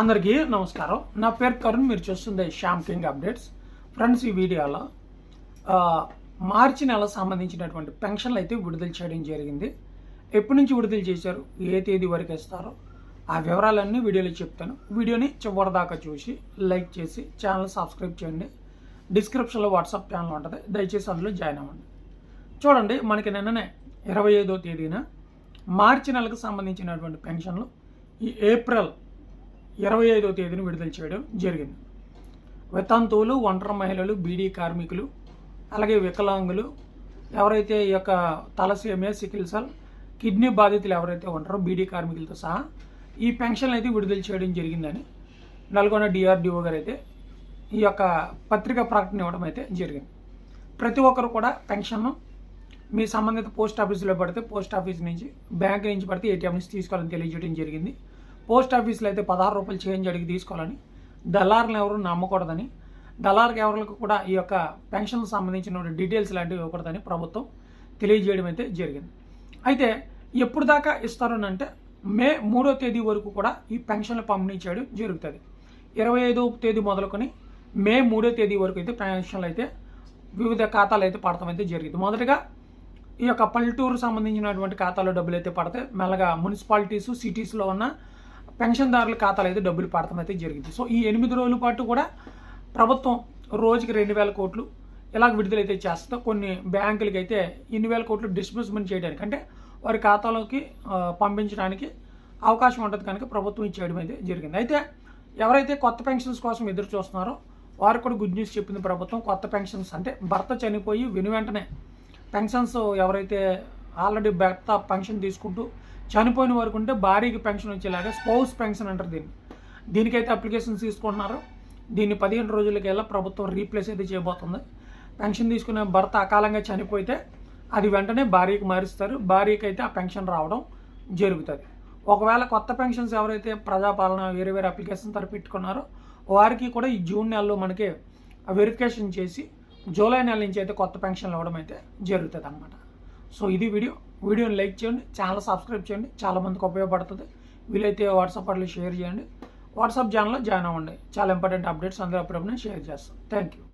అందరికీ నమస్కారం. నా పేరు కరుణ్ మీరు చూస్తుంది శ్యామ్ కింగ్ అప్డేట్స్. ఫ్రెండ్స్ ఈ వీడియోలో మార్చి నెల సంబంధించినటువంటి పెన్షన్లు అయితే విడుదల చేయడం జరిగింది. ఎప్పటి నుంచి విడుదల చేశారు? ఏ తేదీ వరకు ఇస్తారో ఆ వివరాలన్నీ వీడియోలో చెప్తాను. వీడియోని చివరిదాకా చూసి లైక్ చేసి ఛానల్ సబ్స్క్రైబ్ చేయండి. డిస్క్రిప్షన్లో వాట్సాప్ ఛానల్ ఉంటుంది. దయచేసి అందులో జాయిన్ అవ్వండి. చూడండి మనకి నిన్ననే ఇరవై ఐదో తేదీన మార్చి నెలకు సంబంధించినటువంటి పెన్షన్లు ఈ ఏప్రిల్ ఇరవై ఐదో తేదీన విడుదల చేయడం జరిగింది. వితంతువులు ఒంటరి మహిళలు బీడీ కార్మికులు అలాగే వికలాంగులు ఎవరైతే ఈ యొక్క తలసేమియా సికిల్ సెల్ కిడ్నీ బాధితులు ఎవరైతే ఉంటారో బీడీ కార్మికులతో సహా ఈ పెన్షన్లు అయితే విడుదల చేయడం జరిగిందని నల్గొండ డిఆర్డిఓ గారు అయితే ఈ యొక్క పత్రికా ప్రకటన ఇవ్వడం అయితే జరిగింది. ప్రతి ఒక్కరు కూడా పెన్షన్ను మీ సంబంధిత పోస్ట్ ఆఫీసులో పడితే పోస్ట్ ఆఫీస్ నుంచి బ్యాంక్ నుంచి పడితే ఏటీఎం నుంచి తీసుకోవాలని తెలియజేయడం జరిగింది. పోస్ట్ ఆఫీస్లో అయితే పదహారు రూపాయలు చేంజ్ అడిగి తీసుకోవాలని దళారులను ఎవరు నమ్మకూడదని దళారు ఎవరికి కూడా ఈ యొక్క పెన్షన్కి సంబంధించిన డీటెయిల్స్ లాంటివి ఇవ్వకూడదని ప్రభుత్వం తెలియజేయడం అయితే జరిగింది. అయితే ఎప్పుడు దాకా ఇస్తారు అంటే మే మూడో తేదీ వరకు కూడా ఈ పెన్షన్లు పంపిణీ చేయడం జరుగుతుంది. ఇరవై ఐదో తేదీ మొదలుకొని మే మూడో తేదీ వరకు అయితే పెన్షన్లు అయితే వివిధ ఖాతాలు అయితే పడటం అయితే జరిగింది. మొదటగా ఈ యొక్క పల్లెటూరు సంబంధించినటువంటి ఖాతాలో డబ్బులు అయితే పడతాయి. మెల్లగా మున్సిపాలిటీస్ సిటీస్లో ఉన్న పెన్షన్దారుల ఖాతాలు అయితే డబ్బులు పడటం అయితే జరిగింది. సో ఈ ఎనిమిది రోజుల పాటు కూడా ప్రభుత్వం రోజుకి రెండు వేల కోట్లు ఇలాగ విడుదలైతే చేస్తే కొన్ని బ్యాంకులకి అయితే ఇన్ని వేల కోట్లు డిస్బర్స్మెంట్ చేయడానికి అంటే వారి ఖాతాలోకి పంపించడానికి అవకాశం ఉంటుంది కనుక ప్రభుత్వం ఇచ్చేయడం అయితే జరిగింది. అయితే ఎవరైతే కొత్త పెన్షన్స్ కోసం ఎదురు చూస్తున్నారో వారికి కూడా గుడ్ న్యూస్ చెప్పింది ప్రభుత్వం. కొత్త పెన్షన్స్ అంటే భర్త చనిపోయి వెను వెంటనే పెన్షన్స్ ఎవరైతే ఆల్రెడీ భర్త పెన్షన్ తీసుకుంటూ చనిపోయిన వరకు ఉంటే భార్యకి పెన్షన్ వచ్చేలాగా స్పౌస్ పెన్షన్ అంటారు దీన్ని. దీనికైతే అప్లికేషన్స్ తీసుకుంటున్నారు. దీన్ని పదిహేను రోజులకెల్లా ప్రభుత్వం రీప్లేస్ అయితే చేయబోతుంది. పెన్షన్ తీసుకునే భర్త అకాలంగా చనిపోతే అది వెంటనే భార్యకి మారుస్తారు. భార్యకి అయితే ఆ పెన్షన్ రావడం జరుగుతుంది. ఒకవేళ కొత్త పెన్షన్స్ ఎవరైతే ప్రజాపాలన వేరే వేరే అప్లికేషన్ తరపు పెట్టుకున్నారో వారికి కూడా ఈ జూన్ నెలలో మనకి వెరిఫికేషన్ చేసి జూలై నెల నుంచి అయితే కొత్త పెన్షన్లు ఇవ్వడం అయితే జరుగుతుంది అనమాట సో ఇది వీడియో. వీడియోని లైక్ చేయండి ఛానల్ సబ్స్క్రైబ్ చేయండి చాలా మందికి ఉపయోగపడుతుంది. వీలైతే వాట్సాప్ అట్లా షేర్ చేయండి. వాట్సాప్ ఛానల్లో జాయిన్ అవ్వండి. చాలా ఇంపార్టెంట్ అప్డేట్స్ అందరూ అప్పుడప్పుడు షేర్ చేస్తాను థ్యాంక్ యూ